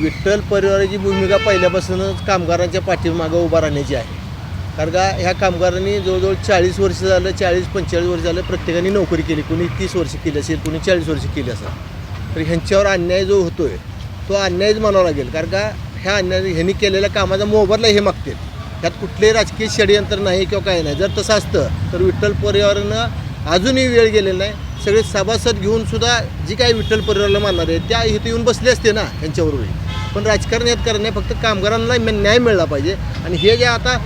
विठ्ठल परिवाराची भूमिका पहिल्यापासूनच कामगारांच्या पाठीमागं उभा राहण्याची आहे. कारण का ह्या कामगारांनी जवळजवळ चाळीस वर्ष झालं चाळीस पंचेचाळीस वर्ष झालं प्रत्येकाने नोकरी केली. कोणी तीस वर्ष केली असेल कोणी चाळीस वर्ष केली असेल. तर ह्यांच्यावर अन्याय जो होतो आहे तो अन्यायच म्हणावा लागेल. कारण का ह्या अन्याय ह्यांनी केलेल्या कामाचा मोबदला हे मागतील. त्यात कुठलेही राजकीय षडयंत्र नाही किंवा काही नाही. जर तसं असतं तर विठ्ठल परिवारानं अजूनही वेळ गेलेला नाही सगळे सभासद घेऊन सुद्धा जी काही विठ्ठल परिवाराला मानणार आहे त्या इथे येऊन बसले असते ना ह्यांच्याबरोबर. पण राजकारण यात करणे फक्त कामगारांना न्याय मिळाला पाहिजे. आणि हे जे आता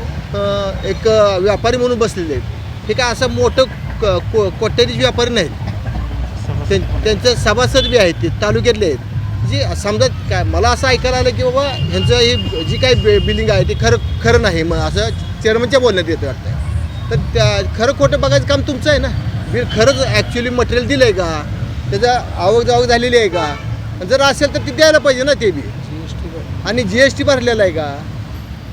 एक व्यापारी म्हणून बसलेले आहेत हे काय असं मोठं क- को कोट्याधीश व्यापारी नाहीत. त्यां- त्यांचे सभासद बी आहेत ते तालुक्यातले आहेत. जी समजा काय मला असं ऐकायला आलं की बाबा ह्यांचं ही जी काही बिलिंग आहे ते खरं खरं नाही मग असं चेअरमनच्या बोलण्यात येतं वाटतं. तर त्या खरं खोटं बघायचं काम तुमचं आहे ना? बिल खरंच ॲक्च्युली मटेरियल दिलं आहे का? त्याचं आवक जावक झालेली आहे का? जर असेल तर ते द्यायला पाहिजे ना ते बी. आणि जी एस टी भरलेला आहे का?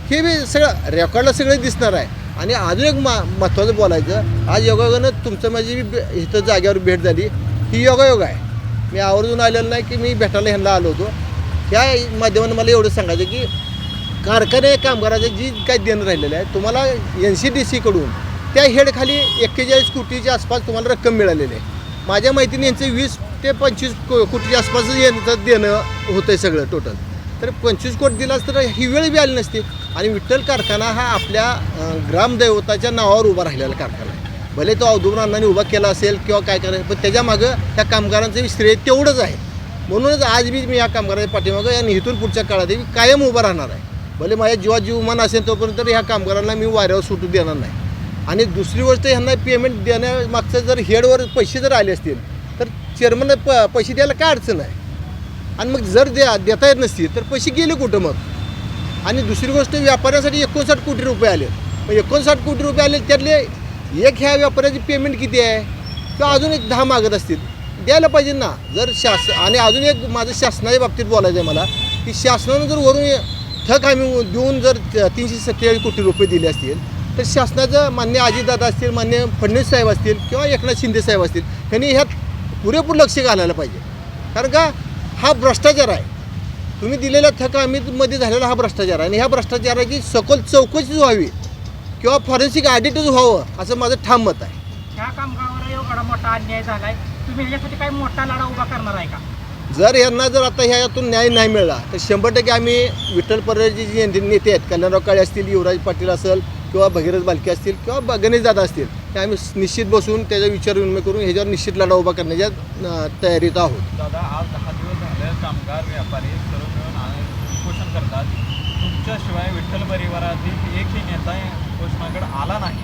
हे बी सगळं रेकॉर्डला सगळं दिसणार आहे. आणि अजून एक मा महत्त्वाचं बोलायचं आज योगायोगानं तुमचं माझी इथं जागेवर भेट झाली. ही योगायोग आहे. मी आवर्जून आलेलं नाही की मी भेटायला ह्यांना आलो होतो. त्या माध्यमानं मला एवढं सांगायचं की कारखाने कामगाराचं जी काही देणं राहिलेलं आहे तुम्हाला एन सी डी सीकडून त्या हेडखाली एक्केचाळीस कोटीच्या आसपास तुम्हाला रक्कम मिळालेली आहे. माझ्या माहितीने यांचं वीस ते पंचवीस को कोटीच्या आसपासच यांचं देणं होतं आहे सगळं टोटल तर पंचवीस कोट दिलास तर ही वेळ बी आली नसती. आणि विठ्ठल कारखाना हा आपल्या ग्रामदैवताच्या नावावर उभा राहिलेला कारखाना. आहे भले तो औदुंबर अण्णांनी उभा केला असेल किंवा काय करायचं पण त्याच्यामागं त्या कामगारांचं श्रेय तेवढंच आहे. म्हणूनच आज बी मी या कामगाराच्या पाठीमागं आणि इथून पुढच्या काळात मी कायम उभा राहणार आहे. भले माझ्या जीवा जीव मन असेल तोपर्यंत ह्या कामगारांना मी वाऱ्यावर सुटू देणार नाही. आणि दुसरी गोष्ट ह्यांना पेमेंट देण्यामागचं जर हेडवर पैसे जर आले असतील तर चेअरमन प पैसे द्यायला काय अडचण आहे? आणि मग जर द्या देता येत नसतील तर पैसे गेले कुठं मग? आणि दुसरी गोष्ट व्यापाऱ्यासाठी एकोणसाठ कोटी रुपये आले मग एकोणसाठ कोटी रुपये आले त्यातले एक ह्या व्यापाऱ्याची पेमेंट किती आहे? किंवा अजून एक दहा मागत असतील. द्यायला पाहिजे ना. जर शासन आणि अजून एक माझं शासनाच्या बाबतीत बोलायचं आहे मला की शासनानं जर वरून ठक आम्ही देऊन जर तीनशे सत्तेचाळीस कोटी रुपये दिले असतील तर शासनाचं मान्य अजितदादा असतील मान्य फडणवीस साहेब असतील किंवा एकनाथ शिंदे साहेब असतील त्यांनी ह्यात पुरेपूर लक्ष घालायला पाहिजे. कारण का? हा भ्रष्टाचार आहे. तुम्ही दिलेल्या थका मध्ये झालेला हा भ्रष्टाचार आहे. आणि ह्या भ्रष्टाचाराची सखोल चौकशीच व्हावी किंवा फॉरेन्सिक ऑडिटच व्हावं असं माझं ठाम मत आहे. ह्या कामगारावर एवढा मोठा अन्याय झालाय. तुम्ही ह्याच्यासाठी काही मोठा लढा उभा करणार आहे का? जर यांना जर आता ह्यातून न्याय नाही मिळाला तर शंभर टक्के आम्ही विठ्ठल परळची जी नेते आहेत कल्याणराव काळे असतील युवराज पाटील असेल किंवा भगीरथ बालके असतील किंवा ब- गणेशदादा असतील ते आम्ही निश्चित बसून त्याचा विचार विनिमय करून ह्याच्यावर निश्चित लढा उभा करण्याच्या तयारीत आहोत. दादा आज कामगार व्यापारी सर्व मिळून उपोषण करतात. तुमच्याशिवाय विठ्ठल परिवारातील एकही नेता उपोषणाकडे आला नाही.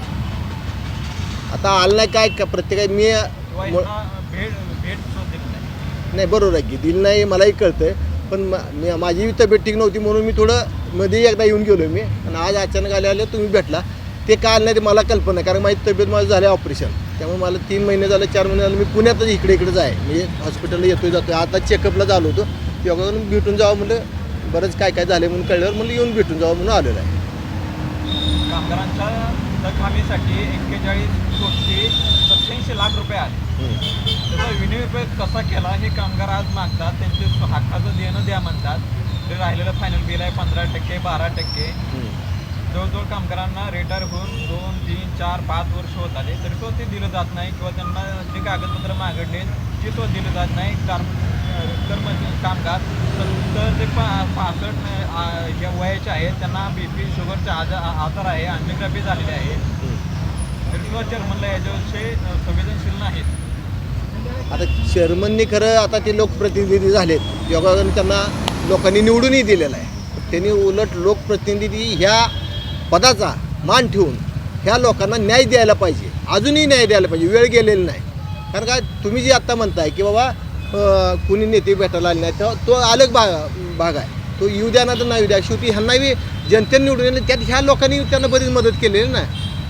आता आलं नाही काय? का प्रत्येक मी भेट भेट दिली नाही. नाही बरोबर आहे की दिलं नाही मलाही कळतंय. पण म- माझी तब्येत ठीक नव्हती म्हणून मी थोडं मध्ये एकदा येऊन गेलो मी. आणि आज अचानक आले आले तुम्ही भेटला. ते काल नाही ते मला कल्पना कारण माझी तब्येत माझं झालं ऑपरेशन त्यामुळे मला तीन महिने झाले चार महिने झाले मी पुण्यातच इकडे इकडेच आहे मी हॉस्पिटलला येतोय जातोय. आता चेकअपला झालो होतो. योगाकडून भेटून जावं म्हणलं बरंच काय काय झालं म्हणून कळल्यावर म्हणलं येऊन भेटून जावं म्हणून आलेलं आहे. कामगारांच्या एक्केचाळीस कोटी सत्याऐंशी लाख त्याचा विनियोग कसा केला हे कामगार आज मागतात त्यांचे हक्काचं देणं द्या म्हणतात. ते राहिलेलं फायनल बिल आहे पंधरा टक्के बारा टक्के. जवळजवळ कामगारांना रिटायर होऊन चार पाच वर्ष होत आले तरी तो ते दिलं जात नाही किंवा त्यांना जे कागदपत्र मागडले ते तो दिलं जात नाही. कर्म कर्म कामगार तर ते पा पासष्ट अं, ज्या वयाचे आहेत त्यांना बी पी शुगरचे आजार आजार आहे अँजिओग्राफी झालेली आहे. तरी किंवा चेअरमनला याच्याविषयी संवेदनशील नाहीत. आता चेअरमननी खरं आता ते लोकप्रतिनिधी झालेत. योगायोगाने त्यांना लोकांनी निवडूनही दिलेलं आहे. त्यांनी उलट लोकप्रतिनिधी ह्या पदाचा मान ठेवून ह्या लोकांना न्याय द्यायला पाहिजे. अजूनही न्याय द्यायला पाहिजे. वेळ गेलेली नाही. कारण काय तुम्ही जे आत्ता म्हणताय की बाबा कुणी नेते भेटायला आले नाही तर तो अलग भाग भाग आहे. तो येऊ द्या ना तर नाही येऊ द्या. शेवटी ह्यांनाही जनतेने निवडून येणे त्यात ह्या लोकांनी त्यांना बरीच मदत केलेली ना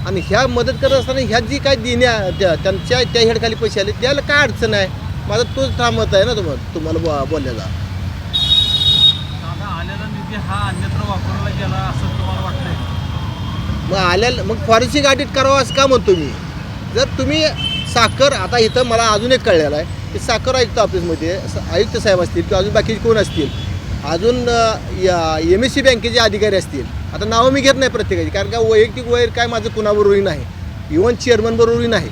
आणि ह्या मदत करत असताना ह्या जी काय देण्या त्या त्यांच्या त्या हेडखाली पैसे आले त्याला काय अडचण आहे? माझा तोच थांबत आहे ना तुम्हाला तुम्हाला बो बोलण्याचा आलेला निधी हा अन्यत्र वापरला गेला असं मग आल्या मग फॉरेन्सिक ऑडिट करावं असं का म्हणतो मी? जर तुम्ही साखर आता इथं मला अजून एक कळलेलं आहे की साखर आयुक्त ऑफिसमध्ये आयुक्त साहेब असतील किंवा अजून बाकीचे कोण असतील अजून एम एस सी बँकेचे अधिकारी असतील आता नावं मी घेत नाही प्रत्येकाची कारण का वैयक्तिक वैर काय माझं कुणाबरोबरही नाही इवन चेअरमनबरोबरही नाही.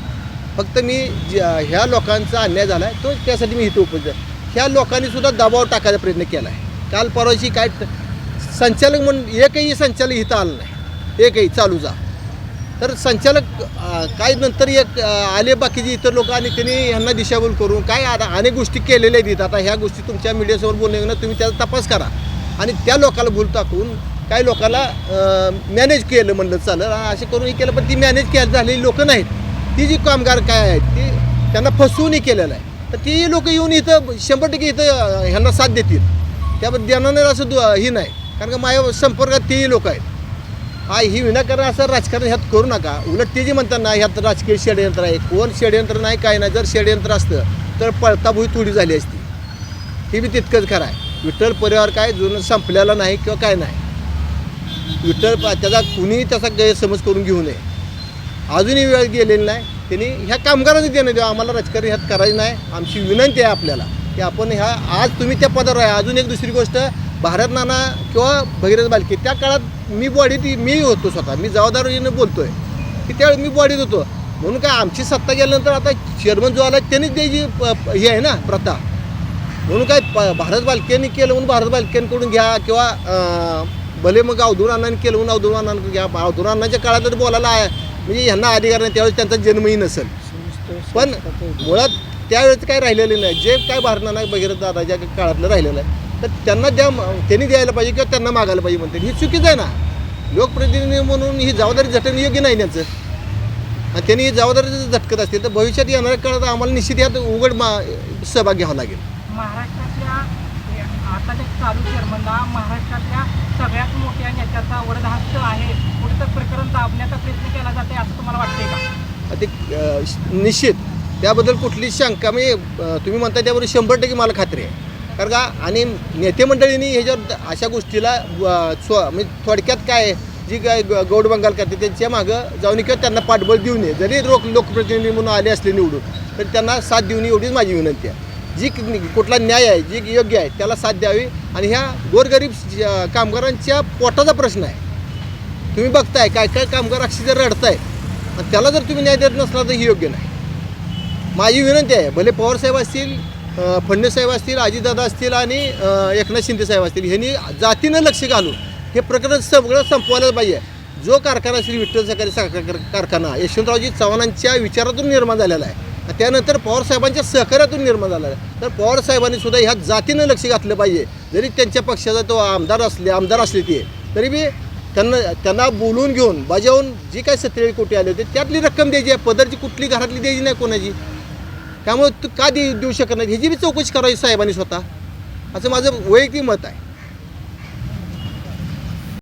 फक्त मी ज्या- ह्या लोकांचा अन्याय झाला आहे तो त्यासाठी मी इथं उपस्थित आहे. ह्या लोकांनी सुद्धा दबाव टाकायचा प्रयत्न केला आहे काल परवाची काय संचालक म्हणून एकही संचालक इथं आलं नाही. एकही चालू जा. तर संचालक काय नंतर एक आले बाकीचे इतर लोक आणि त्यांनी ह्यांना दिशाभूल करून काय आता अनेक गोष्टी केलेल्या आहेत आता ह्या गोष्टी तुमच्या मीडियासमोर बोलणे तुम्ही त्याचा तपास करा. आणि त्या लोकाला भूल टाकून काही लोकाला मॅनेज केलं म्हणलं चालेल. असे करून हे केलं पण ती मॅनेज केली झालेली लोकं नाहीत. ती जी कामगार काय आहेत ती त्यांना फसवूनही केलेलं आहे. तर ती लोक येऊन इथं शंभर टक्के इथं ह्यांना साथ देतील. त्याबद्दल देणार असं दु- ही नाही. कारण का माझ्या संपर्कात तेही लोक आहेत. हा ही विनाकारण असं राजकारण ह्यात करू नका. उलट ते जे म्हणतात ना ह्यात राजकीय षडयंत्र आहे. कोण षडयंत्र नाही काय नाही जर षडयंत्र असतं तर पळताभुई थोडी झाली असती. हे बी तितकंच खरं आहे. विठ्ठल परिवार काय जुनं संपलेला नाही किंवा काय नाही. विठ्ठल त्याचा कुणीही त्याचा गैरसमज करून घेऊ नये. अजूनही वेळ गेलेली नाही. त्यांनी ह्या कामगारांनी देणं द्यावं आम्हाला राजकारण ह्यात करायचं नाही. आमची विनंती आहे आपल्याला की आपण ह्या आज तुम्ही त्या पदावर आहे. अजून एक दुसरी गोष्ट भारत नाना किंवा भगीरथ बालके त्या काळात मी बॉडीत मी होतो स्वतः. मी जबाबदारीनं बोलतोय की त्यावेळी मी बॉडीत होतो. म्हणून काय आमची सत्ता गेल्यानंतर आता चेअरमन जो आला त्यांनीच द्यायची प- हे आहे ना प्रथा. म्हणून काय प भारत बालकेंनी केलं म्हणून भारत बालकेंकडून घ्या किंवा भले मग अवधूर अण्णांनी केलं म्हणून अवधूर अण्णांकडून घ्या. अवधूर अण्णांच्या काळात जर बोलायला आहे म्हणजे ह्यांना अधिकार नाही त्यावेळेस त्यांचा जन्मही नसेल. पण मुळात त्यावेळेस काय राहिलेलं नाही. जे काय भारत भगीरथ दादाच्या काळातलं राहिलेलं आहे तर त्यांना द्या त्यांनी द्यायला पाहिजे किंवा त्यांना मागायला पाहिजे म्हणते. ही चुकीचं आहे ना. लोकप्रतिनिधी म्हणून ही जबाबदारी झटणं योग्य नाही त्यांचं. आणि त्यांनी ही जबाबदारी जर झटकत असतील तर भविष्यात येणाऱ्या काळात आम्हाला निश्चित यात उघड मा सहभाग घ्यावा लागेल. महाराष्ट्रातल्या आताच्या चालू चेअरमनला महाराष्ट्रातल्या सगळ्यात मोठ्या नेत्याचा वरदहस्त आहे. कुठं प्रकरण दाबण्याचा प्रयत्न केला जाते असं तुम्हाला वाटतंय का? ते निश्चित. त्याबद्दल कुठली शंका म्हणजे अ, तुम्ही म्हणता त्याबरोबर शंभर टक्के मला खात्री आहे. कारण का आणि नेते मंडळींनी ह्याच्यावर अशा गोष्टीला स्व म्हणजे थोडक्यात काय आहे, जी काय ग- गौड बंगाल करते त्यांच्या मागं जाऊन किंवा त्यांना पाठबळ देऊ नये. जरी लोक लोकप्रतिनिधी म्हणून आले असले निवडून तर त्यांना साथ देऊ नये एवढीच माझी विनंती आहे. जी कुठला न्याय आहे जी योग्य आहे त्याला साथ द्यावी. आणि ह्या गोरगरीब कामगारांच्या पोटाचा प्रश्न आहे. तुम्ही बघताय काय काय कामगार अक्षरशः रडताय. त्याला जर तुम्ही न्याय देत नसला तर ही योग्य नाही. माझी विनंती आहे भले पवार साहेब असतील फडणवीस साहेब असतील अजितदादा असतील आणि एकनाथ शिंदे साहेब असतील ह्यांनी जातीनं लक्ष घालून हे प्रकरण सगळं संपवायलाच पाहिजे. जो कारखाना श्री विठ्ठल सहकारी साखर कारखाना यशवंतरावजी चव्हाणांच्या विचारातून निर्माण झालेला आहे. त्यानंतर पवार साहेबांच्या सहकार्यातून निर्माण झालेला आहे. तर पवारसाहेबांनी सुद्धा ह्या जातीनं लक्ष घातलं पाहिजे. जरी त्यांच्या पक्षाचा तो आमदार असले आमदार असले ते तरी बी त्यांना त्यांना बोलून घेऊन बजावून जी काय सत्तेचाळीस कोटी आले होते त्यातली रक्कम द्यायची आहे. पदरची कुठली घरातली द्यायची नाही कोणाची. त्यामुळे तू का दे देऊ शकत नाही ह्याची बी चौकशी करावी साहेबांनी स्वतः. असं माझं वैयक्तिक मत आहे.